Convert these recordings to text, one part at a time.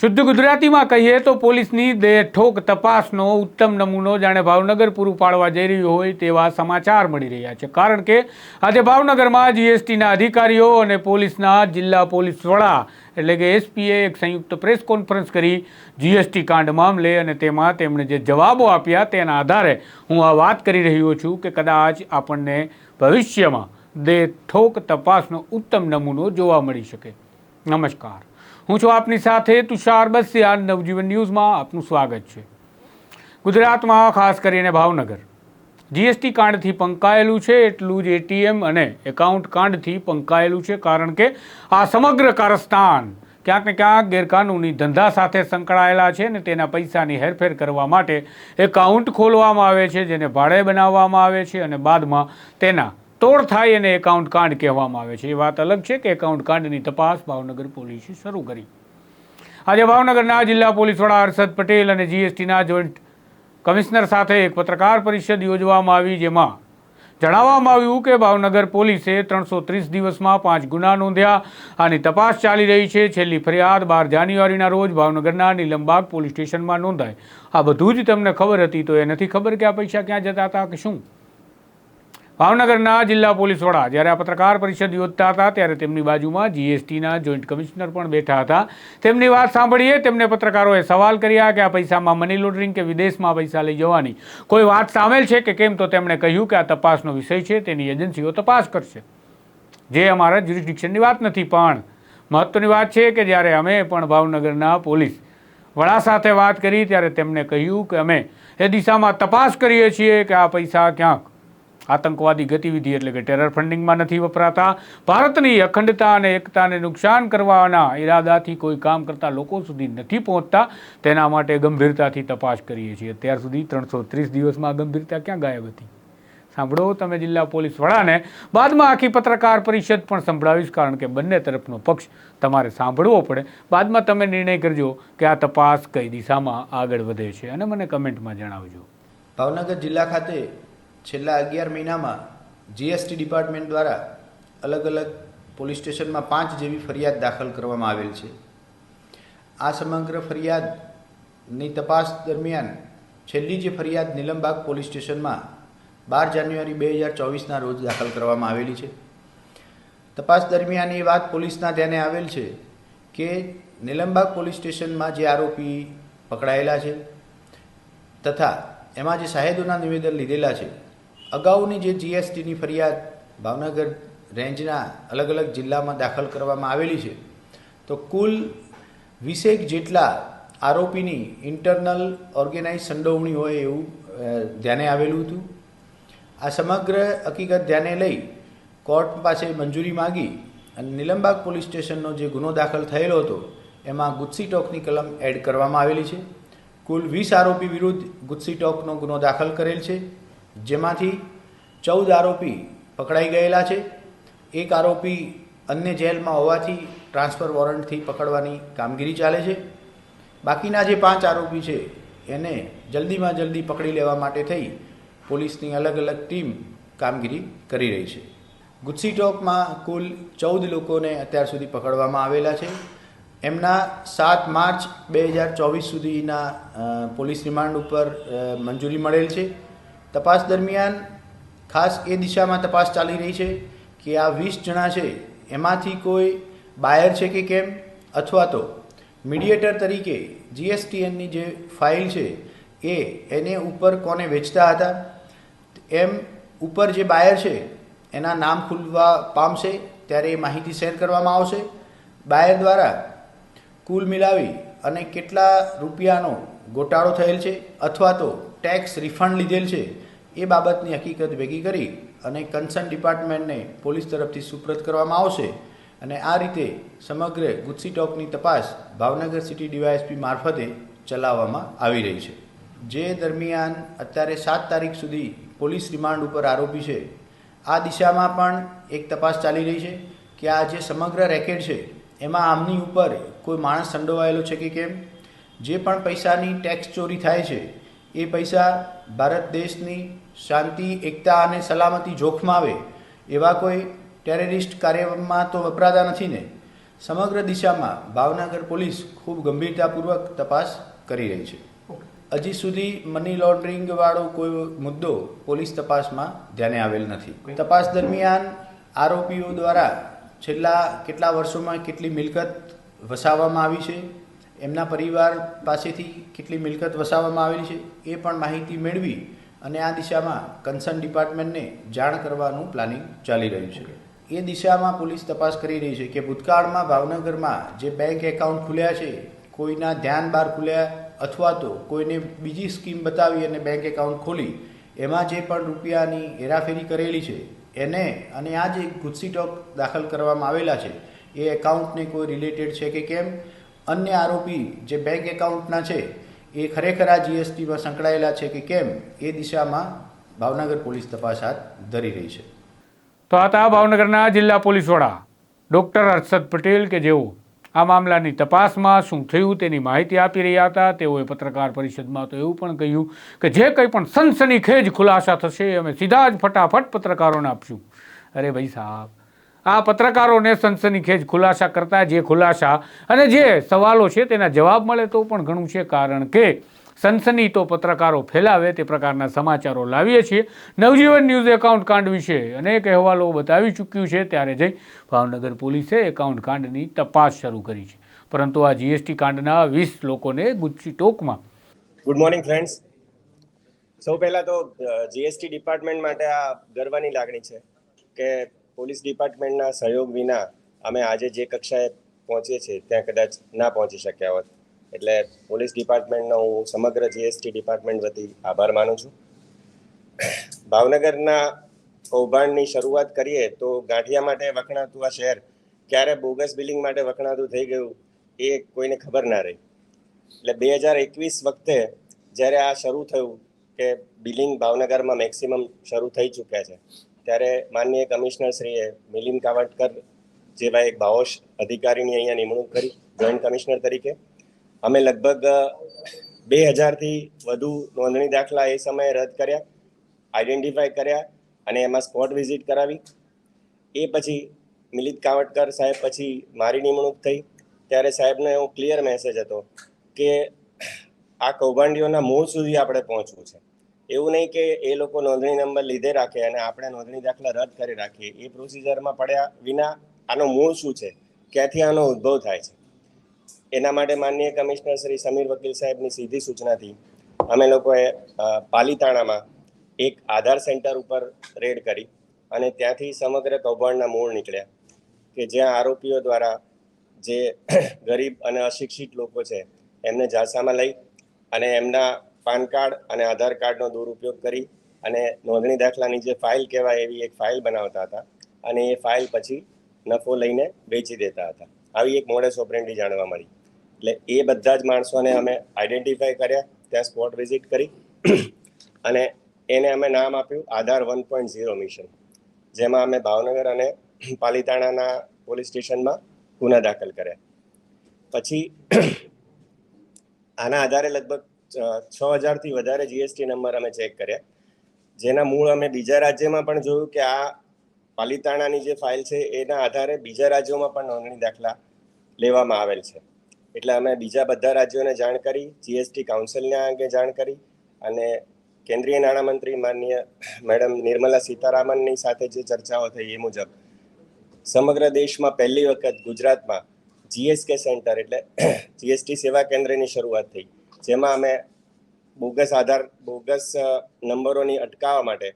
શુદ્ધ ગુજરાતીમાં કહીએ તો પોલીસની દેઠોક તપાસનો ઉત્તમ નમૂનો જાણે ભાવનગર પૂરું પાડવા જઈ રહ્યું હોય તેવા સમાચાર મળી રહ્યા છે. કારણ કે આજે ભાવનગરમાં જીએસટીના અધિકારીઓ અને પોલીસના જિલ્લા પોલીસ વડા એટલે કે એસપીએ એક સંયુક્ત પ્રેસ કોન્ફરન્સ કરી જીએસટી કાંડ મામલે અને તેમાં તેમણે જે જવાબો આપ્યા તેના આધારે હું આ વાત કરી રહ્યો છું કે કદાચ આપણને ભવિષ્યમાં દેઠોક તપાસનો ઉત્તમ નમૂનો જોવા મળી શકે. નમસ્કાર. હું છું આપની સાથે તુષાર બસિયા નવજીવન ન્યૂઝમાં આપનું સ્વાગત છે. ગુજરાતમાં ખાસ કરીને ભાવનગર. જીએસટી કાંડથી પંકાયેલું છે એટલું જ એટીએમ અને એકાઉન્ટ કાંડથી પંકાયેલું છે કારણ કે આ સમગ્ર કારસ્તાન ક્યાંક ને ક્યાંક ગેરકાનૂની ધંધા સાથે સંકળાયેલા છે ને તેના પૈસાની હેરફેર કરવા માટે એકાઉન્ટ ખોલવામાં આવે છે, જેને ભાડે બનાવવામાં આવે છે અને બાદમાં તેના તોડ થાય એને એકાઉન્ટ કાંડ કહેવામાં આવે છે. એ વાત અલગ છે કે એકાઉન્ટ કાંડની તપાસ ભાવનગર પોલીસે શરૂ કરી. આજે ભાવનગરના જિલ્લા પોલીસ વડા હર્ષદ પટેલ અને જીએસટીના જોઈન્ટ કમિશનર સાથે એક પત્રકાર પરિષદ યોજવામાં આવી જેમાં જણાવવામાં આવ્યું કે ભાવનગર પોલીસે ત્રણસો ત્રીસ દિવસમાં પાંચ ગુના નોંધ્યા આની તપાસ ચાલી રહી છે. છેલ્લી ફરિયાદ બાર જાન્યુઆરીના રોજ ભાવનગરના નીલમબાગ પોલીસ સ્ટેશનમાં નોંધાઈ. આ બધું જ તમને ખબર હતી તો એ નથી ખબર કે આ પૈસા ક્યાં જતા હતા કે શું? ભાવનગરના જિલ્લા પોલીસ વડા જ્યારે આ પત્રકાર પરિષદ યોજતા હતા ત્યારે તેમની બાજુમાં જીએસટીના જોઈન્ટ કમિશનર પણ બેઠા હતા. તેમની વાત સાંભળીએ તેમને પત્રકારોએ સવાલ કર્યા કે આ પૈસામાં મની લોન્ડરિંગ કે વિદેશમાં પૈસા લઈ જવાની કોઈ વાત સામેલ છે કે કેમ? તો તેમણે કહ્યું કે આ તપાસનો વિષય છે, તેની એજન્સીઓ તપાસ કરશે. જે અમારા જ્યુરિસ્ડિક્શનની વાત નથી, પણ મહત્વની વાત છે કે જ્યારે અમે પણ ભાવનગરના પોલીસ વડા સાથે વાત કરી ત્યારે તેમણે કહ્યું કે અમે એ દિશામાં તપાસ કરીએ છીએ કે આ પૈસા ક્યાંક આતંકવાદી ગતિવિધિ એટલે કે ટેરર ફંડિંગમાં નથી વપરાતા. ભારતની અખંડતા અને એકતાને નુકસાન કરવાના ઈરાદાથી કોઈ કામ કરતા લોકો સુધી નથી પહોંચતા. તેના માટે ગંભીરતાથી તપાસ કરીએ છીએ. અત્યાર સુધી ત્રણસો ત્રીસ દિવસમાં ગંભીરતા ક્યાં ગાયબ હતી? સાંભળો, તમે જિલ્લા પોલીસ વડાને. બાદમાં આખી પત્રકાર પરિષદ પણ સંભળાવીશ, કારણ કે બંને તરફનો પક્ષ તમારે સાંભળવો પડે. બાદમાં તમે નિર્ણય કરજો કે આ તપાસ કઈ દિશામાં આગળ વધે છે. અને મને કમેન્ટમાં જણાવજો. ભાવનગર જિલ્લા ખાતે છેલ્લા અગિયાર મહિનામાં જીએસટી ડિપાર્ટમેન્ટ દ્વારા અલગ અલગ પોલીસ સ્ટેશનમાં પાંચ જેવી ફરિયાદ દાખલ કરવામાં આવેલ છે. આ સમગ્ર ફરિયાદની તપાસ દરમિયાન છેલ્લી જે ફરિયાદ નીલમબાગ પોલીસ સ્ટેશનમાં બાર જાન્યુઆરી બે હજાર ચોવીસના રોજ દાખલ કરવામાં આવેલી છે. તપાસ દરમિયાન એ વાત પોલીસના ધ્યાને આવેલ છે કે નીલમબાગ પોલીસ સ્ટેશનમાં જે આરોપી પકડાયેલા છે તથા એમાં જે સાહેદોના નિવેદન લીધેલા છે અગાઉની જે જીએસટીની ફરિયાદ ભાવનગર રેન્જના અલગ અલગ જિલ્લામાં દાખલ કરવામાં આવેલી છે, તો કુલ વીસેક જેટલા આરોપીની ઇન્ટરનલ ઓર્ગેનાઇઝ સંડોવણી હોય એવું ધ્યાને આવેલું હતું. આ સમગ્ર હકીકત ધ્યાને લઈ કોર્ટ પાસે મંજૂરી માગી અને નિલંબાગ પોલીસ સ્ટેશનનો જે ગુનો દાખલ થયેલો હતો, એમાં ગુસ્સી ટોકની કલમ એડ કરવામાં આવેલી છે. કુલ વીસ આરોપી વિરુદ્ધ ગુસ્સી ટોકનો ગુનો દાખલ કરેલ છે. જેમાંથી ચૌદ આરોપી પકડાઈ ગયેલા છે. એક આરોપી અન્ય જેલમાં હોવાથી ટ્રાન્સફર વોરંટથી પકડવાની કામગીરી ચાલે છે. બાકીના જે પાંચ આરોપી છે, એને જલ્દીમાં જલ્દી પકડી લેવા માટે થઈ પોલીસની અલગ અલગ ટીમ કામગીરી કરી રહી છે. ગુસ્સી ટોકમાં કુલ ચૌદ લોકોને અત્યાર સુધી પકડવામાં આવેલા છે. એમના સાત માર્ચ બે હજાર ચોવીસ સુધીના પોલીસ રિમાન્ડ ઉપર મંજૂરી મળેલ છે. તપાસ દરમિયાન ખાસ એ દિશામાં તપાસ ચાલી રહી છે કે આ વીસ જણા છે, એમાંથી કોઈ બાયર છે કે કેમ? અથવા તો મીડિયેટર તરીકે જીએસટીએનની જે ફાઇલ છે, એ એને ઉપર કોને વેચતા હતા? એમ ઉપર જે બાયર છે, એના નામ ખુલવા પામશે, ત્યારે એ માહિતી શેર કરવામાં આવશે. બાયર દ્વારા કુલ મિલાવી અને કેટલા રૂપિયાનો ગોટાળો થયેલ છે, અથવા તો ટેક્સ રિફંડ લીધેલ છે, એ બાબતની હકીકત ભેગી કરી અને કન્સર્ન ડિપાર્ટમેન્ટને પોલીસ તરફથી સુપ્રત કરવામાં આવશે અને આ રીતે સમગ્ર ગુજસી ટોકની તપાસ ભાવનગર સિટી ડીવાયએસપી મારફતે ચલાવવામાં આવી રહી છે. જે દરમિયાન અત્યારે સાત તારીખ સુધી પોલીસ રિમાન્ડ ઉપર આરોપી છે. આ દિશામાં પણ એક તપાસ ચાલી રહી છે કે આ જે સમગ્ર રેકેટ છે, એમાં આમની ઉપર કોઈ માણસ સંડોવાયેલો છે કે કેમ? જે પણ પૈસાની ટેક્સ ચોરી થાય છે એ પૈસા ભારત દેશની શાંતિ, એકતા અને સલામતી જોખમાં આવે, એવા કોઈ ટેરરિસ્ટ કાર્યમાં તો વપરાતા નથી ને. સમગ્ર દિશામાં ભાવનગર પોલીસ ખૂબ ગંભીરતાપૂર્વક તપાસ કરી રહી છે. હજી સુધી મની લોન્ડરિંગ વાળો કોઈ મુદ્દો પોલીસ તપાસમાં ધ્યાને આવેલ નથી. તપાસ દરમિયાન આરોપીઓ દ્વારા છેલ્લા કેટલા વર્ષોમાં કેટલી મિલકત વસાવવામાં આવી છે? એમના પરિવાર પાસેથી કેટલી મિલકત વસાવવામાં આવેલી છે એ પણ માહિતી મેળવી અને આ દિશામાં કન્સર્ન ડિપાર્ટમેન્ટને જાણ કરવાનું પ્લાનિંગ ચાલી રહ્યું છે. એ દિશામાં પોલીસ તપાસ કરી રહી છે કે ભૂતકાળમાં ભાવનગરમાં જે બેંક એકાઉન્ટ ખુલ્યા છે, કોઈના ધ્યાન બહાર ખુલ્યા અથવા તો કોઈને બીજી સ્કીમ બતાવી અને બેંક એકાઉન્ટ ખોલી, એમાં જે પણ રૂપિયાની હેરાફેરી કરેલી છે, એને અને આ જે ગુજસીટોક દાખલ કરવામાં આવેલા છે, એ એકાઉન્ટને કોઈ રિલેટેડ છે કે કેમ? અન્ય આરોપી જે બેંક એકાઉન્ટના છે, એ ખરેખર આ જીએસટીમાં સંકળાયેલા છે કે કેમ? એ દિશામાં ભાવનગર પોલીસ તપાસ હાથ ધરી રહી છે. તો આ હતા ભાવનગરના જિલ્લા પોલીસ વડા ડૉક્ટર હર્ષદ પટેલ કે જેઓ આ મામલાની તપાસમાં શું થયું તેની માહિતી આપી રહ્યા હતા. તેઓએ પત્રકાર પરિષદમાં તો એવું પણ કહ્યું કે જે કંઈ પણ સનસનીખેજ ખુલાસા થશે, અમે સીધા જ ફટાફટ પત્રકારોને આપશું. અરે ભાઈ સાહેબ આ પત્રકારોને સનસનીખેજ ખુલાસા કરતા જે ખુલાસા અને જે સવાલો છે તેના જવાબ મળે તો પણ ઘણું છે, કારણ કે સનસની તો પત્રકારો ફેલાવે તે પ્રકારના સમાચારો લાવીએ છીએ. નવજીવન ન્યૂઝ એકાઉન્ટ કાંડ વિશે અનેક અહેવાલો બતાવી ચૂક્યું છે, ત્યારે જઈ ભાવનગર પોલીસે એકાઉન્ટ કાંડની તપાસ શરૂ કરી છે. પરંતુ આ જીએસટી કાંડના વીસ લોકોને ગુચ્છી ટોકમાં. ગુડ મોર્નિંગ ફ્રેન્ડ્સ સૌ પહેલાં તો જીએસટી ડિપાર્ટમેન્ટ માટે આ ગર્વની લાગણી છે કે પોલીસ ડિપાર્ટમેન્ટના સહયોગ વિના અમે આજે જે કક્ષાએ પહોંચીએ છીએ, ત્યાં કદાચ ના પહોંચી શક્યા હોત. એટલે પોલીસ ડિપાર્ટમેન્ટનો હું સમગ્ર જીએસટી ડિપાર્ટમેન્ટ વતી આભાર માનું છું. ભાવનગરના કૌભાંડની શરૂઆત કરીએ તો ગાંઠિયા માટે વખણાતું આ શહેર ક્યારે બોગસ બિલિંગ માટે વખણાતું થઈ ગયું એ કોઈને ખબર ના રહી. એટલે બે હજાર એકવીસ વખતે જ્યારે આ શરૂ થયું કે બિલિંગ ભાવનગરમાં મેક્સિમમ શરૂ થઈ ચૂક્યા છે. ત્યારે માનનીય કમિશનરશ્રીએ મિલિન કાવટકર જેવા એક બાઓશ અધિકારીની અહીંયા નિમણૂક કરી, જોઈન્ટ કમિશનર તરીકે. અમે લગભગ બે હજારથી વધુ નોંધણી દાખલા એ સમયે રદ કર્યા, આઈડેન્ટિફાય કર્યા અને એમાં સ્પોટ વિઝિટ કરાવી. એ પછી મિલિત કાવટકર સાહેબ પછી મારી નિમણૂક થઈ. ત્યારે સાહેબનો એવો ક્લિયર મેસેજ હતો કે આ કૌભાંડીઓના મૂળ સુધી આપણે પહોંચવું છે. એવું નહીં કે એ લોકો નોંધણી નંબર લીધે રાખે અને આપણે નોંધણી દાખલા રદ કરી રાખીએ. એ પ્રોસિજરમાં પડ્યા વિના આનો મૂળ શું છે? ક્યાંથી આનો ઉદ્ભવ થાય છે? એના માટે માનનીય કમિશનર શ્રી સમીર વકીલ સાહેબની સીધી સૂચનાથી અમે લોકોએ પાલિતાણામાં એક આધાર સેન્ટર ઉપર રેડ કરી અને ત્યાંથી સમગ્ર કૌભાંડના મૂળ નીકળ્યા કે જ્યાં આરોપીઓ દ્વારા જે ગરીબ અને અશિક્ષિત લોકો છે, એમને ઝાંસામાં લઈ અને એમના પાન કાર્ડ અને આધાર કાર્ડનો દુરુપયોગ કરી અને નોંધણી દાખલાની જે ફાઇલ કહેવાય એવી એક ફાઇલ બનાવતા હતા અને એ ફાઇલ પછી નફો લઈને વેચી દેતા હતા. આવી એક મોડેસ ઓપરેન્ડી જાણવા મળી. એટલે એ બધા જ માણસોને અમે આઈડેન્ટિફાય કર્યા, ત્યાં સ્પોટ વિઝિટ કરી અને એને અમે નામ આપ્યું Aadhaar one point zero mission, જેમાં અમે ભાવનગર અને પાલીતાણાના પોલીસ સ્ટેશનમાં ગુના દાખલ કર્યા. પછી આના આધારે લગભગ છ હજારથી વધારે જીએસટી નંબર અમે ચેક કર્યા. જેના મૂળ અમે બીજા રાજ્યમાં પણ જોયું કે આ પાલિતાણાની જે ફાઇલ છે, એના આધારે બીજા રાજ્યોમાં પણ નોંધણી દાખલા લેવામાં આવેલ છે. એટલે અમે બીજા બધા રાજ્યોને જાણ કરી જીએસટી કાઉન્સિલને આ અંગે જાણ કરી અને કેન્દ્રીય નાણામંત્રી માનનીય મેડમ નિર્મલા સીતારામનની સાથે જે ચર્ચાઓ થઈ એ મુજબ સમગ્ર દેશમાં પહેલી વખત ગુજરાતમાં જીએસકે સેન્ટર એટલે જીએસટી સેવા કેન્દ્રની શરૂઆત થઈ. જેમાં અમે બોગસ આધાર, બોગસ નંબરોની અટકાવવા માટે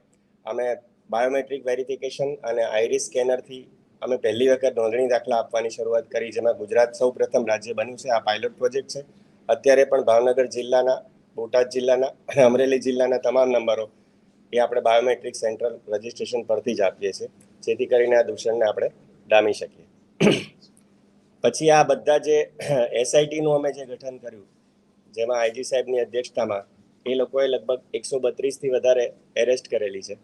અમે બાયોમેટ્રિક વેરિફિકેશન અને આઈરિસ સ્કેનરથી અમે પહેલી વખત નોંધણી દાખલા આપવાની શરૂઆત કરી, જેમાં ગુજરાત સૌ પ્રથમ રાજ્ય બન્યું છે. આ પાયલોટ પ્રોજેક્ટ છે. અત્યારે પણ ભાવનગર જિલ્લાના, બોટાદ જિલ્લાના અને અમરેલી જિલ્લાના તમામ નંબરો એ આપણે બાયોમેટ્રિક સેન્ટ્રલ રજિસ્ટ્રેશન પરથી જ આપીએ છીએ, જેથી કરીને આ દૂષણને આપણે ડામી શકીએ. પછી આ બધા જે એસઆઈટીનું અમે જે ગઠન કર્યું જેમાં આઈજી સાહેબની અધ્યક્ષતામાં એ લોકોએ લગભગ એકસો બત્રીસથી વધારે એરેસ્ટ કરેલી છે.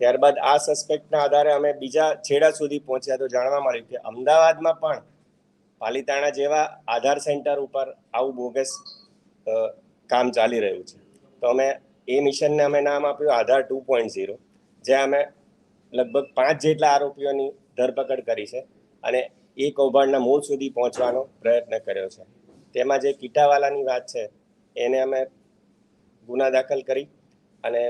ત્યારબાદ આ સસ્પેક્ટના આધારે અમે બીજા છેડા સુધી પહોંચ્યા તો જાણવા મળ્યું કે અમદાવાદમાં પણ પાલિતાણા જેવા આધાર સેન્ટર ઉપર આવું બોગસ કામ ચાલી રહ્યું છે. તો અમે એ મિશનને અમે નામ આપ્યું આધાર ટુ પોઈન્ટ ઝીરો જ્યાં અમે લગભગ પાંચ જેટલા આરોપીઓની ધરપકડ કરી છે અને એ કૌભાંડના મૂળ સુધી પહોંચવાનો પ્રયત્ન કર્યો છે. તેમાં જે કીટાવાલાની વાત છે, એને અમે ગુના દાખલ કરી અને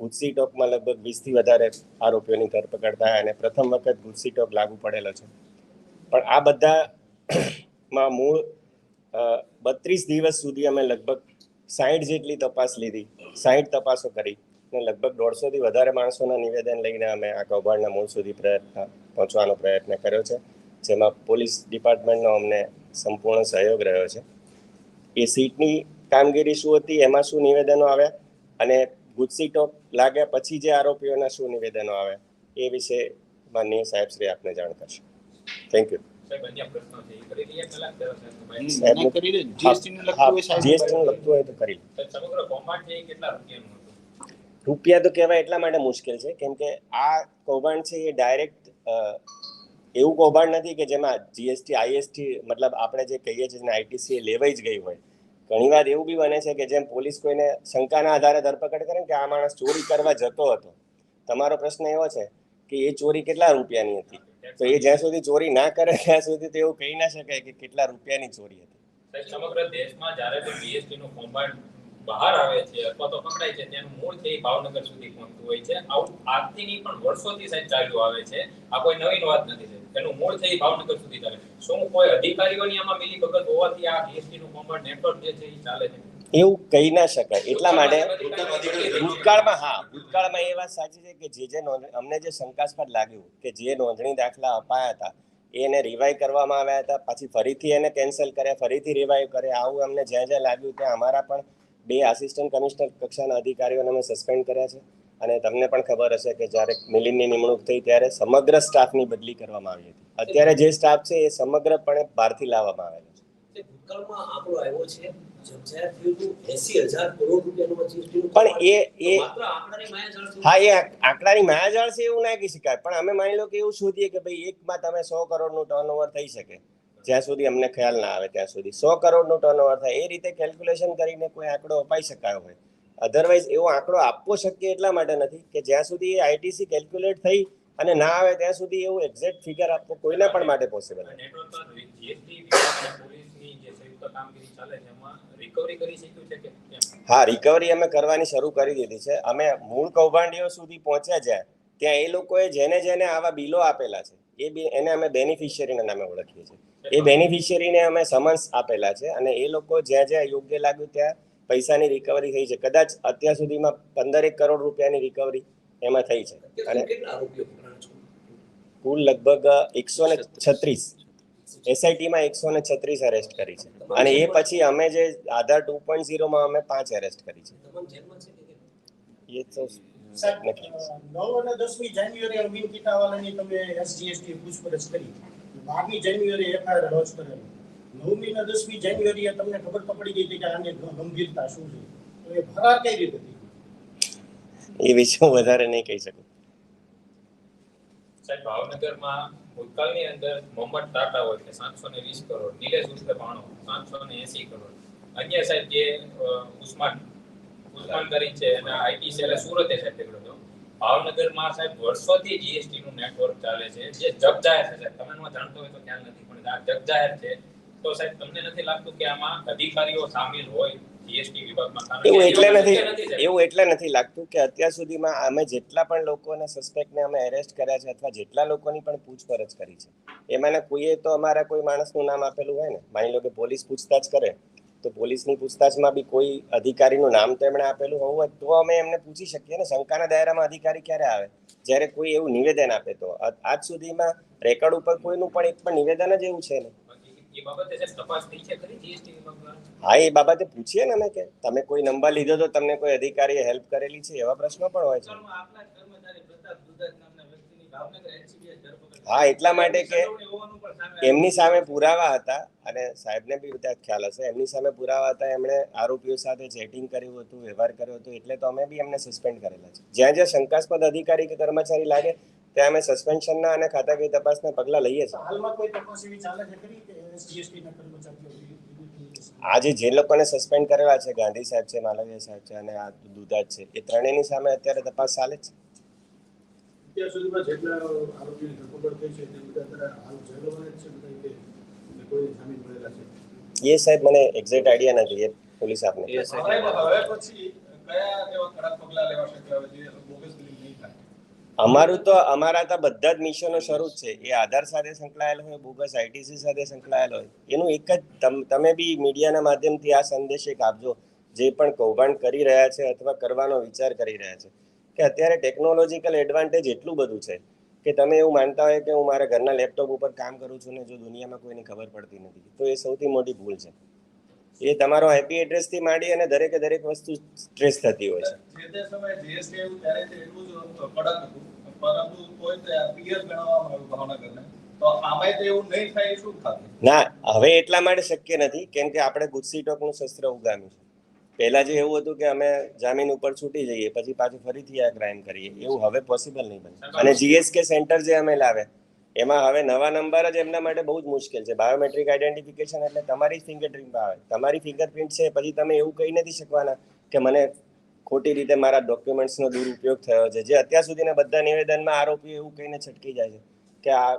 ગુજસી ટોકમાં લગભગ વીસથી વધારે આરોપીઓની ધરપકડ થાય અને પ્રથમ વખત ગુજસી ટોક લાગુ પડેલો છે. પણ આ બધા માં મૂળ બત્રીસ દિવસ સુધી અમે લગભગ સાઠ જેટલી તપાસ લીધી સાઠ તપાસો કરી અને લગભગ દોઢસોથી વધારે માણસોના નિવેદન લઈને અમે આ કૌભાંડના મૂળ સુધી પ્રયત્ન, પહોંચવાનો પ્રયત્ન કર્યો છે. જેમાં પોલીસ ડિપાર્ટમેન્ટનો અમને સંપૂર્ણ સહયોગ રહ્યો છે. એ સીટની કામગીરી શું હતી એમાં શું નિવેદનો આવ્યા અને ગુજસી ટોક લાગ્યા પછી જે આરોપીઓના શું નિવેદનો આવ્યા એ વિશે માનનીય સાહેબ શ્રી આપને જાણ કરશે. થેન્ક યુ સાહેબ અન્ય પ્રશ્નો છે એ કરી લઈએ પહેલા? જરા સાહેબ સાહેબ, ના કરી દે જીએસટી નું લખતું હોય સાહેબ. જીએસટી નું લખતું હોય તો કરી લો. સાહેબ, સમગ્ર કૌભાંડ છે એ કેટલા રૂપિયાનું હતું? રૂપિયા તો કહેવાય એટલા માટે મુશ્કેલ છે કેમ કે આ કૌભાંડ છે એ ડાયરેક્ટ એવું કૌભાંડ નથી કે જેમાં જીએસટી આઈએસટી મતલબ આપણે જે કહીએ છીએ આઈટીસી એ લેવાઈ જ ગઈ હોય. ઘણીવાર એવું બી બને છે કે જેમ પોલીસ કોઈને શંકાના આધારે ધરપકડ કરે કે આ માણસ ચોરી કરવા જતો હતો. તમારો પ્રશ્ન એવો છે કે એ ચોરી કેટલા રૂપિયાની હતી? તો એ જ્યાં સુધી ચોરી ના કરે ત્યાં સુધી તો એવું કહી ના શકાય કે કેટલા રૂપિયાની ચોરી હતી. સમગ્ર દેશમાં જ્યારે પણ જીએસટી નું કૌભાંડ બહાર આવે છે અથવા તો પકડાય છે, તેનું મૂળ છે એ ભાવનગર સુધી પહોંચતું હોય છે. આવું આજથી પણ વર્ષોથી સાહેબ ચાલ્યું આવે છે. આ કોઈ નવીન વાત નથી તેનું મૂળ એ ભાવનગર સુધી ચાલે શું કોઈ અધિકારીઓની આમાં મિલી ભગત હોવાથી આ જીએસટી નું કૌભાંડ નેટવર્ક જે છે એ ચાલે છે? એવું કહી ના શકાય. એટલા માટે ભૂતકાળમાં હા ભૂતકાળમાં એ વાત સાચી છે કે જે જે અમને જે શંકાસ્પદ લાગ્યું કે જે નોંધણી દાખલા અપાયા હતા એને રિવાઈવ કરવામાં આવ્યા હતા પછી ફરીથી એને કેન્સલ કર્યા ફરીથી રિવાઈવ કરે આવું અમને જ્યાં જ્યાં લાગ્યું ત્યાં અમારા પણ બે આસિસ્ટન્ટ કમિશનર કક્ષાના અધિકારીઓને અમે સસ્પેન્ડ કર્યા છે. અને તમને પણ ખબર હશે કે જ્યારે મિલિનની નિમણૂક થઈ ત્યારે સમગ્ર સ્ટાફની બદલી કરવામાં આવી હતી. અત્યારે જે સ્ટાફ છે એ સમગ્રપણે બહારથી લાવવામાં આવેલો છે. પણ એ એ હા એ આંક- આંકડાની માયાજાળ છે એવું ના કહી શકાય. પણ અમે માની લો કે એવું શોધીએ કે ભાઈ એકમાં તમે સો કરોડનું ટર્નઓવર થઈ શકે. જ્યાં સુધી અમને ખ્યાલ ના આવે ત્યાં સુધી. સો કરોડનું ટર્નઓવર થાય. એ રીતે કેલ્ક્યુલેશન કરીને કોઈ આંકડો અપાઈ શકાયો હોય. અધરવાઇઝ એવો આંકડો આપવો શક્ય એટલા માટે નથી કે જ્યાં સુધી એ આઈટીસી કેલ્ક્યુલેટ થઈ અને ના આવે ત્યાં સુધી એવું એક્ઝેક્ટ ફિગર આપવો કોઈના પણ માટે પોસિબલ નથી હા રિકવરી અમે કરવાની શરૂ કરી દીધી છે. અમે મૂળ કૌભાંડીઓ સુધી પહોંચ્યા જ્યાં ત્યાં એ લોકોએ જેને જેને આવા બિલો આપેલા છે એ એને અમે બેનિફિશિયરીના નામે ઓળખીએ છીએ. એ બેનિફિશિયરીને અમે સમન્સ આપેલા છે અને એ લોકો જ્યાં જ્યાં યોગ્ય લાગ્યું ત્યાં પૈસાની રિકવરી થઈ છે. કદાચ અત્યાર સુધીમાં પંદરેક કરોડ રૂપિયાની રિકવરી એમાં થઈ છે. અને? કુલ લગભગ એકસો ને છત્રીસ. એસઆઈટીમાં એકસો ને છત્રીસ અરેસ્ટ કરી છે. અને એ પછી અમે જે આધાર ટુ પોઈન્ટ ઝીરોમાં અમે પાંચ અરેસ્ટ કરી છે? એ તો નથી. નવ અને દસમી જાન્યુઆરી અરવિંદ કીટાવાલાની તમે એસજીએસટી પૂછપરછ કરી. બારમી જાન્યુઆરી એફઆઈઆર લોન્ચ કરેલો. નવમી ને દસમી જાન્યુઆરીએ તમને ખબર તો પડી ગઈ હતી કે આની ગંભીરતા શું છે. તો એ ફરાર કઈ રીતે થઈ એ વિશે હું વધારે નહીં કહી શકું. સાહેબ ભાવનગરમાં ભૂતકાળની અંદર મોહમ્મદ ટાટા હોય કે સાતસો ને વીસ કરોડ નિલેશ ઉર્ફે સાતસો ને એસી કરોડ. અન્ય સાહેબ જે ઉસ્માન ઉસ્માન કરી છે અને આઈટી સેલે સુરતે સાહેબ પકડ્યો હતો. ભાવનગરમાં સાહેબ વર્ષોથી જીએસટી નું નેટવર્ક ચાલે છે જે જગ જાહેર છે સાહેબ. તમે જાણતો હોય તો ખ્યાલ નથી પણ આ જગ જાહેર છે તો સાહેબ તમને નથી લાગતું કે આમાં અધિકારીઓ સામેલ હોય એવું એટલે નથી એવું એટલે નથી લાગતું કે અત્યાર સુધીમાં અમે જેટલા પણ લોકોને સસ્પેક્ટને અમે એરેસ્ટ કર્યા છે અથવા જેટલા લોકોની પણ પૂછપરછ કરી છે. એમાંના કોઈએ તો અમારા કોઈ માણસનું નામ આપેલું હોય ને. માની લો કે પોલીસ પૂછતાછ કરે તો પોલીસની પૂછતાછમાં બી કોઈ અધિકારીનું નામ તો એમણે આપેલું હોવું હોય તો અમે એમને પૂછી શકીએ ને. શંકાના દાયરામાં અધિકારી ક્યારે આવે? જ્યારે કોઈ એવું નિવેદન આપે તો. આજ સુધીમાં રેકોર્ડ ઉપર કોઈનું પણ એક પણ નિવેદન જ એવું છે ને. હા એ બાબતે પૂછીએ ને અમે કે તમે કોઈ નંબર લીધો તો તમને કોઈ અધિકારીએ હેલ્પ કરેલી છે એવા પ્રશ્નો પણ હોય છે. હા એટલા માટે કે એમની સામે પુરાવા હતા અને સાહેબને બી બધા ખ્યાલ હશે. એમની સામે પુરાવા હતા એમણે આરોપીઓ સાથે ચેટિંગ કર્યું હતું વ્યવહાર કર્યો હતો એટલે તો અમે બી એમને સસ્પેન્ડ કરેલા છે. જ્યાં જ્યાં શંકાસ્પદ અધિકારી કે કર્મચારી લાગે ત્યાં અમે સસ્પેન્શનના અને ખાતાકીય તપાસના પગલાં લઈએ છીએ. હાલમાં કોઈ તપાસ એવી ચાલે છે ખરી કે એસજીએસટી કર્મચારીઓ આજે જે લોકોને સસ્પેન્ડ કરેલા છે ગાંધી સાહેબ છે માલવીય સાહેબ છે અને આ દુધાજ છે એ ત્રણેયની સામે અત્યારે તપાસ ચાલે છે. અત્યાર સુધીમાં જેટલા આરોપીની ધરપકડ થઈ છે તે બધા હાલ જેલોમાં જ છે બધા કોઈ સામેલ કરેલા છે? એ સાહેબ મને એક્ઝેક્ટ આઈડિયા નથી એ પોલીસ આપને. સાહેબ. હવે પછી કયા એવા કડક પગલા લેવા હવે જે બોગસ બિલિંગ નહીં થાય અમારું તો, અમારા તો બધા જ મિશનો શરૂ છે. એ આધાર સાથે સંકળાયેલ હોય, બોગસ આઈટીસી સાથે સંકળાયેલ હોય. એનું એક જ તમે બી મીડિયાના માધ્યમથી આ સંદેશ એક આપજો. જે પણ કૌભાંડ કરી રહ્યા છે અથવા કરવાનો વિચાર કરી રહ્યા છે. કે અત્યારે ટેકનોલોજીકલ એડવાન્ટેજ એટલું બધું છે કે તમે એવું માનતા હોય કે હું મારા ઘરના લેપટોપ ઉપર કામ કરું છું ને જો દુનિયામાં કોઈને ખબર પડતી નથી. તો એ સૌથી મોટી ભૂલ છે. એ તમારો આઈપી એડ્રેસથી માંડી અને દરેકે દરેક વસ્તુ સ્ટ્રેસ થતી હોય છે. જે તે સમયે જીએસટી આવ્યું ત્યારે તે એટલું જ કડક હતું. પરંતુ તોય તે પીએર ગણવામાં આવ્યું ભાવનગરને. તો આમાંય તો એવું નહીં થાય શું થશે ના હવે એટલા માટે શક્ય નથી કેમ કે આપણે ગુસ્સી ટોકનું શસ્ત્ર ઉગામ્યું છે. પહેલા જે એવું હતું કે અમે જામીન ઉપર છૂટી જઈએ પછી પાછું ફરીથી આ ક્રાઇમ કરીએ એવું હવે પોસિબલ નહીં બને. અને જીએસકે સેન્ટર જે અમે લાવે એમાં હવે નવા નંબર જ એમના માટે બહુ જ મુશ્કેલ છે. બાયોમેટ્રિક આઈડેન્ટિફિકેશન એટલે તમારી ફિંગરપ્રિન્ટ આવે. તમારી ફિંગરપ્રિન્ટ છે પછી તમે એવું કહી નથી શકવાના કે મને ખોટી રીતે મારા ડોક્યુમેન્ટ્સનો દુરુપયોગ થયો છે. જે અત્યાર સુધીના બધા નિવેદનમાં આરોપીઓ એવું કહીને છટકી જાય છે કે આ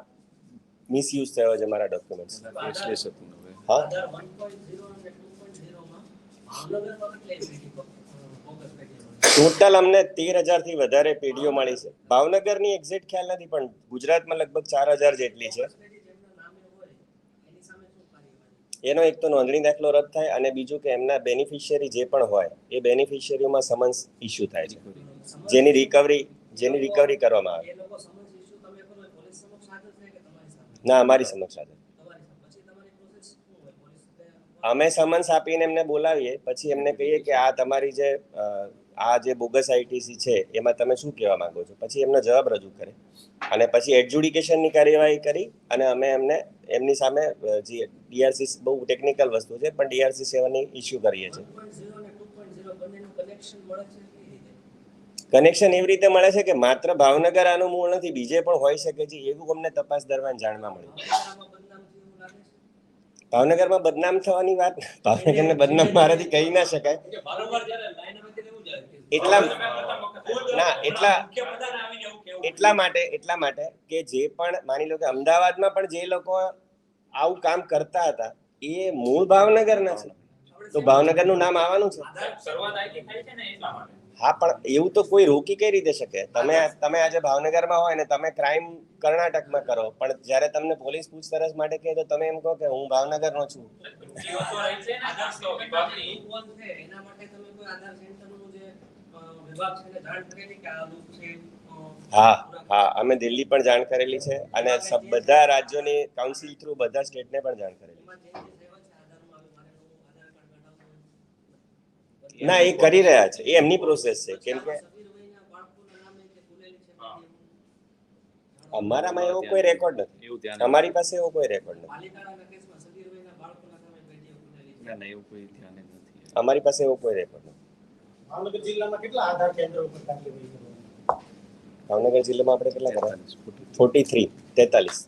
મિસયુઝ થયો છે મારા ડોક્યુમેન્ટ્સ હા આધાર 1.0 અને 2.0 માં ભાવનગરમાં કેટલી પેઢી ફોકસ પેઢી ટોટલ અમને તેર હજારથી વધારે પેઢીઓ મળી છે. ભાવનગરની એક્ઝેક્ટ ખ્યાલ નથી, પણ ગુજરાતમાં લગભગ ચાર હજાર જેટલી છે. એની એક તો નોંધણી દાખલો રદ થાય અને બીજું કે એમના બેનિફિશિયરી જે પણ હોય, એ બેનિફિશિયરીમાં સમન્સ ઇસ્યુ થાય છે. જેની રિકવરી જેની રિકવરી કરવામાં આવે. હાજર ના, અમારી સમક્ષ પોલીસ અમે સમન્સ આપીને એમને બોલાવીએ, પછી એમને કહીએ કે આ તમારી જે આ જે બોગસ આઈટીસી છે, એમાં તમે શું કહેવા માંગો છો? પછી એમનો જવાબ રજૂ કરે. અને પછી એડજુડિકેશનની કાર્યવાહી કરી અને અમે એમને, એમની સામે જે ડીઆરસી બહુ ટેકનિકલ વસ્તુ છે, પણ ડીઆરસી સેવાની ઇસ્યુ કરીએ છીએ. 1.0 અને 2.0 બંનેનું કનેક્શન એવી રીતે મળે છે કે માત્ર ભાવનગર આનું મૂળ નથી, બીજે પણ હોઈ શકે છે, એવું અમને તપાસ દરમિયાન જાણવા મળ્યું. ભાવનગરમાં બદનામ થવાની વાત, ભાવનગરને બદનામ મારાથી કહી ના શકાય. એટલા ના એટલા એટલા માટે એટલા માટે કે જે પણ માની લો કે અમદાવાદમાં પણ જે લોકો આવું કામ કરતા હતા એ મૂળ ભાવનગરના છે. તો ભાવનગરનું નામ આવવાનું છે? શરૂઆત અહીંથી થાય છે ને એટલા માટે હા પણ એવું તો કોઈ રોકી કઈ રીતે શકે? તમે તમે આજે ભાવનગરમાં હોય ને તમે ક્રાઇમ કર્ણાટકમાં કરો પણ જ્યારે તમને પોલીસ પૂછપરછ માટે કહે તો તમે એમ કહો કે હું ભાવનગરનો છું. હા હા અમે દિલ્હી પણ જાણ કરેલી છે અને સબ બધા રાજ્યોની કાઉન્સિલ થ્રુ બધા સ્ટેટને પણ જાણ કરેલી ના એ કરી રહ્યા છે. એ એમની પ્રોસેસ છે. કેમ કે. અમારામાં એવો કોઈ રેકોર્ડ નથી. અમારી પાસે એવો કોઈ રેકોર્ડ નથી. અમારી પાસે એવો કોઈ રેકોર્ડ નથી ભાવનગર જિલ્લામાં કેટલા આધાર કેન્દ્રો ઉપર કાર્યવાહી કરવામાં ભાવનગર જિલ્લામાં આપણે કેટલા કર્યા ફોર્ટી થ્રી તેતાલીસ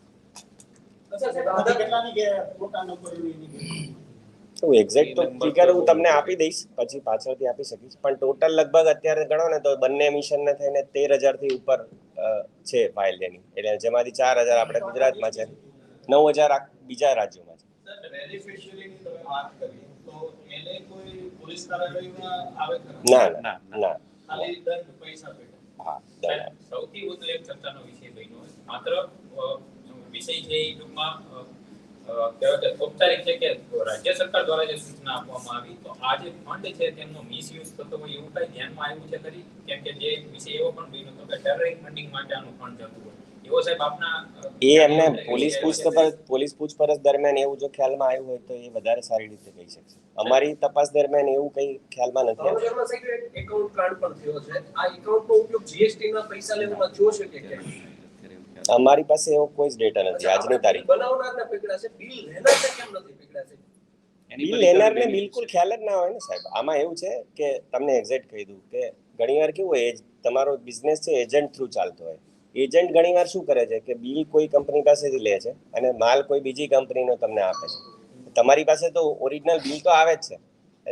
હું એક્ઝેક્ટ તો ફિગર હું તમને આપી દઈશ પછી પાછળથી આપી શકીશ. પણ ટોટલ લગભગ અત્યારે ગણો ને તો બંને મિશનને થઈને તેર હજારથી ઉપર છે ફાઇલ એની. એટલે જેમાંથી ચાર હજાર આપણે ગુજરાતમાં છે. નવ હજાર બીજા રાજ્યોમાં છે. બેનિફિશિયરીની તમે વાત કરી તો એને કોઈ પોલીસ કાર્યવાહીમાં આવે ખરા ના ના ના ખાલી દંડ પૈસા પેટે હા દંડ. સૌથી વધુ એક ચર્ચાનો વિષય બન્યો માત્ર વિષય છે એ ટૂંકમાં ઔપચારિક છે કે રાજ્ય સરકાર દ્વારા જે સૂચના આપવામાં આવી તો આ જે ફંડ છે તેમનો મિસયુઝ થતો હોય એવું કઈ ધ્યાનમાં આવ્યું છે ખરી? કેમ કે જે વિષય એવો પણ બન્યો હતો કે ટેરરિંગ ફંડિંગ માટે આનું ફંડ જતું હોય. એ એમને પોલીસ પૂછપરછ પોલીસ પૂછપરછ દરમિયાન એવું જો ખ્યાલમાં આવ્યું હોય તો એ વધારે સારી રીતે કહી શકશે. અમારી તપાસ દરમિયાન એવું કઈ ખ્યાલમાં નથી આવ્યું. એકાઉન્ટ કાર્ડ પણ થયો છે. આ એકાઉન્ટનો ઉપયોગ જીએસટી ના પૈસા લેવામાં થયો છે કે અમારી પાસે એવો કોઈ જ ડેટા નથી. આજની તારીખ. બનાવનારને પકડા છે. બિલ લેનારને કેમ નથી પકડા છે? બિલ લેનારને બિલકુલ ખ્યાલ જ ના હોય ને સાહેબ. આમાં એવું છે કે તમને એક્ઝેક્ટ કહી દઉં કે ઘણીવાર કેવું હોય એજ- તમારો બિઝનેસ છે એજન્ટ થ્રુ ચાલતો હોય. એજન્ટ ઘણીવાર શું કરે છે કે બિલ કોઈ કંપની પાસેથી લે છે અને માલ કોઈ બીજી કંપનીનો તમને આપે છે. તમારી પાસે તો ઓરિજિનલ બિલ તો આવે જ છે.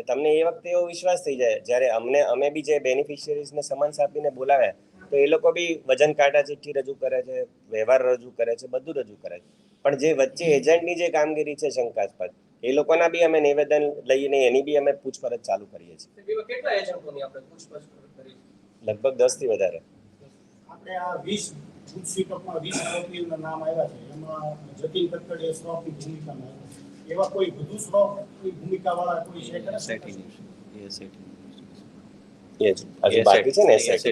તમને એ વખતે એવો વિશ્વાસ થઈ જાય. જ્યારે અમને અમે બી જે બેનિફિશિયરીઝને સમન્સ આપીને બોલાવ્યા તો એ લોકો બી વજન કાંટા ચિઠ્ઠી રજૂ કરે છે વ્યવહાર રજૂ કરે છે બધું રજૂ કરે છે. પણ જે વચ્ચે એજન્ટની જે કામગીરી છે શંકાસ્પદ એ લોકોના બી અમે નિવેદન લઈને એની બી અમે પૂછપરછ ચાલુ કરીએ છીએ. લગભગ દસથી વધારે. આપણે આ વીસ ગુડ સ્વીટઅપમાં વીસ કંપનીઓના નામ આવ્યા છે. એમાં જતીન કટકડે શ્રોફની ભૂમિકામાં આવ્યા એવા કોઈ વધુ શ્રોફની ભૂમિકાવાળા કોઈ છે ખરા? એ હજુ બાકી છે ને SIT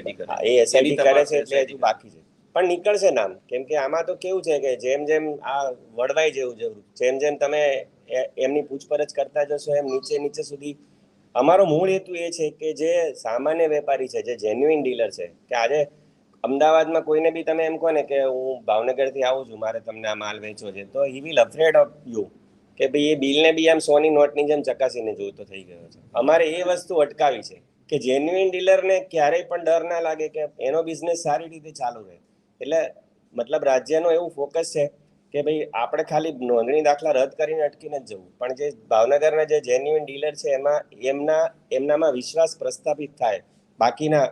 એ SIT કરે છે એટલે હજુ બાકી છે. પણ નીકળશે નામ. કેમ કે આમાં તો કેવું છે કે જેમ જેમ આ વળવાઈ જેવું જેવું જેમ જેમ તમે એ- એમની પૂછપરછ કરતા જશો એમ નીચે નીચે સુધી અમારો મૂળ હેતુ એ છે કે જે સામાન્ય વેપારી છે જે જેન્યુઇન ડીલર છે કે આજે અમદાવાદમાં કોઈને બી તમે એમ કહો ને કે હું ભાવનગરથી આવું છું, મારે તમને આ માલ વેચવો છે, તો he will afraid of you કે ભાઈ, એ બિલને બી આમ સોની નોટની જેમ ચકાસીને જોતો થઈ ગયો છે. અમારે એ વસ્તુ અટકાવી છે કે જેન્યુઇન ડીલરને ક્યારેય પણ ડર ના લાગે કે એનો બિઝનેસ સારી રીતે ચાલુ રહે. એટલે મતલબ રાજ્યનો એવું ફોકસ છે કે ભાઈ, આપણે ખાલી નોંધણી દાખલા રદ કરીને અટકીને જ જવું. પણ જે ભાવનગરના જે જેન્યુઇન ડીલર છે, એમાં એમના, એમનામાં વિશ્વાસ પ્રસ્થાપિત થાય બાકીના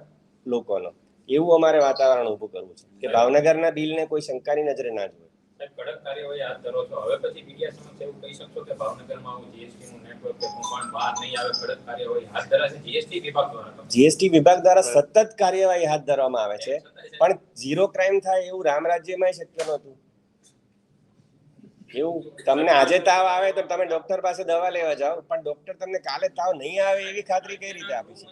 લોકોનો. એવું અમારે વાતાવરણ ઊભું કરવું છે. કે ભાવનગરના બિલને કોઈ શંકાની નજરે ના જોવે. કડક કાર્યવાહી હાથ ધરો છો. હવે પછી મીડિયા સમક્ષ એવું કહી શકશો કે ભાવનગરમાં આવું જીએસટી નું નેટવર્ક કે કૌભાંડ બહાર નહીં આવે કડક કાર્યવાહી હાથ ધરાશે જીએસટી વિભાગ દ્વારા જીએસટી વિભાગ દ્વારા સતત કાર્યવાહી હાથ ધરવામાં આવે છે. પણ ઝીરો ક્રાઇમ થાય એવું રામ રાજ્યમાં શક્ય નહોતું. એવું તમને આજે તાવ આવે તો તમે ડોક્ટર પાસે દવા લેવા જાઓ. પણ ડોક્ટર તમને કાલે તાવ નહીં આવે એવી ખાતરી કઈ રીતે આપી છે?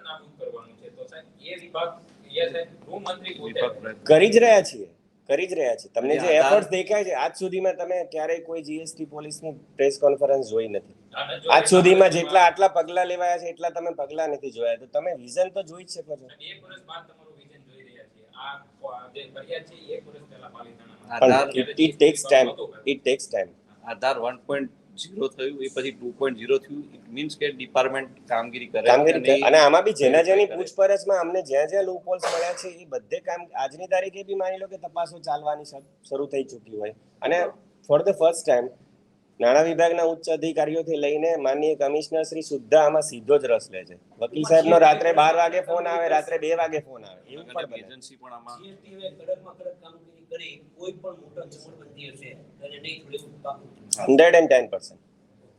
કૌભાંડને કરવાનું છે. તો સાહેબ એ વિભાગ એ સાહેબ ગૃહમંત્રી પોતે કરી જ રહ્યા છીએ કરી જ રહ્યા છીએ. તમને જે એફર્ટ દેખાય છે આજ સુધીમાં તમે ક્યારેય કોઈ જીએસટી પોલીસની પ્રેસ કોન્ફરન્સ જોઈ નથી. આજ સુધીમાં જેટલા આટલા પગલા લેવાયા છે એટલા તમે પગલા નથી જોયા. તો તમે વિઝન તો જોઈ જ શકો છો. અને એક વર્ષ બાદ તમારું વિઝન જોઈ રહ્યા છીએ. આ કો- જે ફરિયાદ છે એ એક વર્ષ પહેલા પાલિતાણામાં. આધાર પણ it takes time it takes time Aadhaar one point zero થયું એ પછી ટુ પોઈન્ટ ઝીરો થયું ઇટ મીન્સ કે ડિપાર્ટમેન્ટ કામગીરી કરે કામગીરી અને આમાં બી જેના જેની પૂછપરછમાં અમને જ્યાં જ્યાં લૂપહોલ્સ મળ્યા છે એ બધે કામ આજની તારીખે બી માની લો કે તપાસો ચાલવાની શરૂ થઈ ચૂકી હોય. અને ફોર ધ ફર્સ્ટ ટાઈમ નાણાં વિભાગના ઉચ્ચ અધિકારીઓથી લઈને માનનીય કમિશનર શ્રી સુદ્ધા આમાં સીધો જ રસ લે છે. વકીલ સાહેબનો રાત્રે બાર વાગે ફોન આવે રાત્રે બે વાગે ફોન આવે. એવું પણ એજન્સી પણ આમાં કરી કોઈ પણ મોટો ચમરબંધી હશે તેને નહીં થોડી હંડ્રેડ એન્ડ ટેન પર્સન્ટ.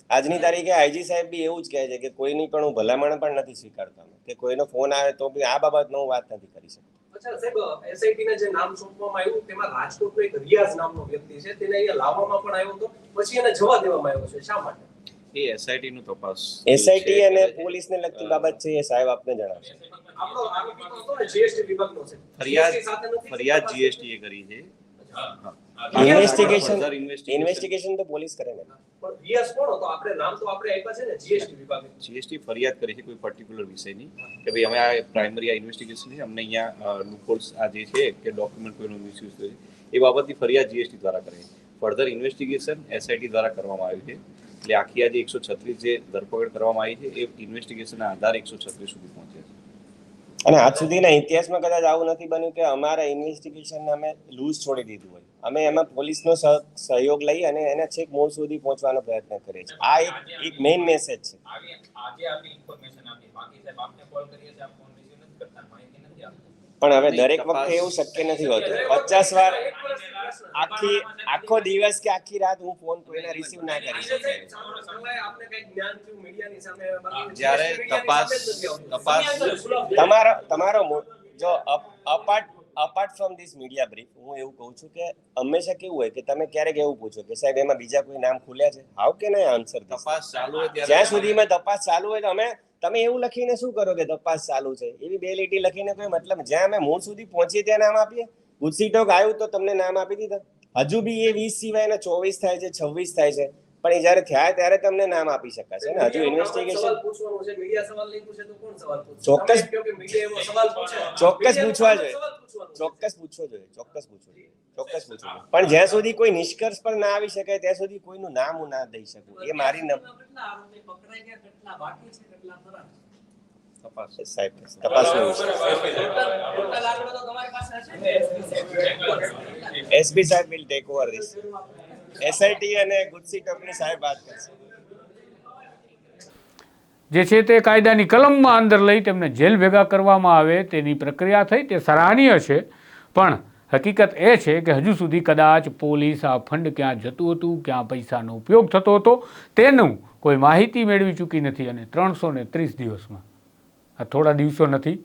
આજની તારીખે આઈજી સાહેબ બી એવું જ કહે છે કે કોઈની પણ હું ભલામણ પણ નથી સ્વીકારતા કે કોઈનો ફોન આવે તો બી આ બાબતનો હું વાત નથી કરી શકતો. અચ્છા સાહેબ એસઆઈટી ના જે નામ સોંપવામાં આવ્યું તેમાં રાજકોટનો એક રિયાઝ નામનો વ્યક્તિ છે તેને અહીંયા લાવવામાં પણ આવ્યો હતો પછી એને જવા દેવામાં આવ્યો છે શા માટે? એ એસઆઈટી નું તપાસ એસઆઈટી અને પોલીસને લગતી બાબત છે એ સાહેબ આપને જણાવશે. ફરિયાદ GST સાથે નથી ફરિયાદ જીએસટી એ કરી છે. ઇન્વેસ્ટિગેશન ઇન્વેસ્ટિગેશન તો પોલીસ કરે ને. પણ રિયાઝ કોણ હતો? આપણે નામ તો આપણે આપ્યા છે ને જીએસટી વિભાગે. જીએસટી ફરિયાદ કરી છે કોઈ પર્ટિક્યુલર વિષયની કે ભાઈ અમે આ પ્રાઇમરી આ ઇન્વેસ્ટિગેશન છે અમને અહીંયા લુપહોલ્સ આ જે છે કે ડોક્યુમેન્ટ કોઈનો મિસયુઝ થયો છે એ બાબતની ફરિયાદ જીએસટી દ્વારા કરે છે. ફર્ધર ઇન્વેસ્ટિગેશન એસઆઈટી દ્વારા કરવામાં આવ્યું છે. એટલે આખી આ જે એકસો છત્રીસ જે ધરપકડ કરવામાં આવી છે એ ઇન્વેસ્ટિગેશનના આધારે એકસો છત્રીસ સુધી પહોંચે છે. અને આજ સુધીના ઇતિહાસમાં કદાચ આવું નથી બન્યું કે અમારા ઇન્વેસ્ટિગેશન અમે લૂઝ છોડી દીધું હોય. અમે એમાં પોલીસનો સહયોગ લઈ અને એના છેક મૂળ સુધી પહોંચવાનો પ્રયત્ન કરીએ છીએ. આ એક એક મેઇન મેસેજ છે. પણ હવે દરેક વખતે એવું શક્ય નથી હોતું. પચાસ વાર આખી આખો દિવસ કે આખી રાત હું ફોન કોઈને રિસીવ ના કરી શકું. આપને કંઈક જ્ઞાન થયું મીડિયાની સામે બાકી જ્યારે તપાસ-. તપાસ- તમારો તમારો મુ- જો apart apart from this media brief હું એવું કહું છું કે હંમેશા કેવું હોય કે તમે ક્યારેક એવું પૂછો કે સાહેબ એમાં બીજા કોઈ નામ ખુલ્યા છે? હાઉ કેન આઈ આન્સર તપાસ ચાલુ હોય ત્યારે જ્યાં સુધીમાં તપાસ ચાલુ હોય તો અમે તમે એવું લખીને શું કરો કે તપાસ ચાલુ છે? એવી બે લીટી લખીને કોઈ મતલબ જ્યાં અમે મૂળ સુધી પહોંચીએ ત્યાં નામ આપીએ? ગુજસી ટોક આવ્યું તો તમને નામ આપી દીધા. હજુ બી એ વીસ સિવાય ને ચોવીસ થાય છે, છવ્વીસ થાય છે. પણ એ જ્યારે થયા ત્યારે તમને નામ આપી શકાશે ને? હજુ ઇન્વેસ્ટિગેશન સવાલ પૂછવાનો છે. મીડિયા સવાલ નહીં પૂછે તો કોણ સવાલ પૂછે? ચોક્કસ- તમે કહો કે મીડિયા એવો સવાલ પૂછે. ચોક્કસ પૂછવા જોઈએ. ચોક્કસ પૂછવો જોઈએ ચોક્કસ પૂછવો જોઈએ ચોક્કસ પૂછવું જોઈએ. પણ જ્યાં સુધી કોઈ નિષ્કર્ષ પર ના આવી શકાય ત્યાં સુધી કોઈનું નામ હું ના દઈ શકું. એ મારી તપાસ. સાહેબ તપાસ એસબી સાહેબ. Will take over this SIT અને ગુજસી કંપની સાહેબ વાત કરશે. જે છે તે કાયદાની કલમમાં અંદર લઈ તેમને જેલ ભેગા કરવામાં આવે તેની પ્રક્રિયા થઈ, તે સરાહનીય છે. પણ હકીકત એ છે કે હજુ સુધી કદાચ પોલીસ આ ફંડ ક્યાં જતું હતું, ક્યાં પૈસાનો ઉપયોગ થતો હતો, તેનું કોઈ માહિતી મેળવી ચૂકી નથી અને ત્રણસો ને ત્રીસ દિવસમાં. આ થોડા દિવસો નથી,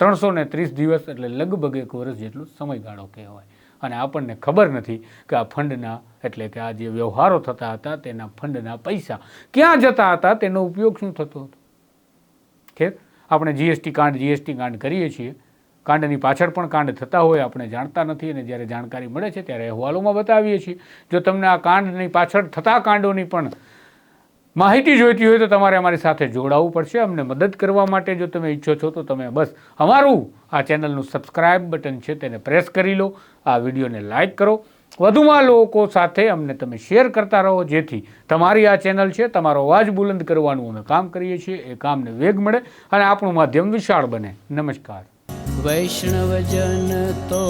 ત્રણસો ને ત્રીસ દિવસ એટલે લગભગ એક વર્ષ જેટલો સમયગાળો કહેવાય. અને આપણને ખબર નથી કે આ ફંડના, એટલે કે આ જે વ્યવહારો થતા હતા, તેના ફંડના પૈસા ક્યાં જતા હતા, તેનો ઉપયોગ શું થતો હતો? ખેર, આપણે જીએસટી કાંડ જીએસટી કાંડ કરીએ છીએ. કાંડની પાછળ પણ કાંડ થતા હોય, આપણે જાણતા નથી અને જ્યારે જાણકારી મળે છે, ત્યારે અહેવાલોમાં બતાવીએ છીએ. જો તમને આ કાંડની પાછળ થતા કાંડોની પણ માહિતી જોઈતી હોય તો તમારે અમારી સાથે જોડાવવું પડશે. અમને મદદ કરવા માટે જો તમે ઈચ્છો છો તો તમે બસ અમારું આ ચેનલનું સબસ્ક્રાઇબ બટન છે તેને પ્રેસ કરી લો. આ વિડીયોને લાઇક કરો. વધુમાં લોકો સાથે અમને તમે શેર કરતા રહો. જેથી તમારી આ ચેનલ છે, તમારો અવાજ બુલંદ કરવાનું અમે કામ કરીએ છીએ. એ કામને વેગ મળે અને આપણું માધ્યમ વિશાળ બને. નમસ્કાર. વૈષ્ણવજન તો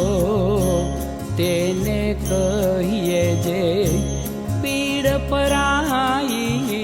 તેને કહીએ જે પીડ પરાઈ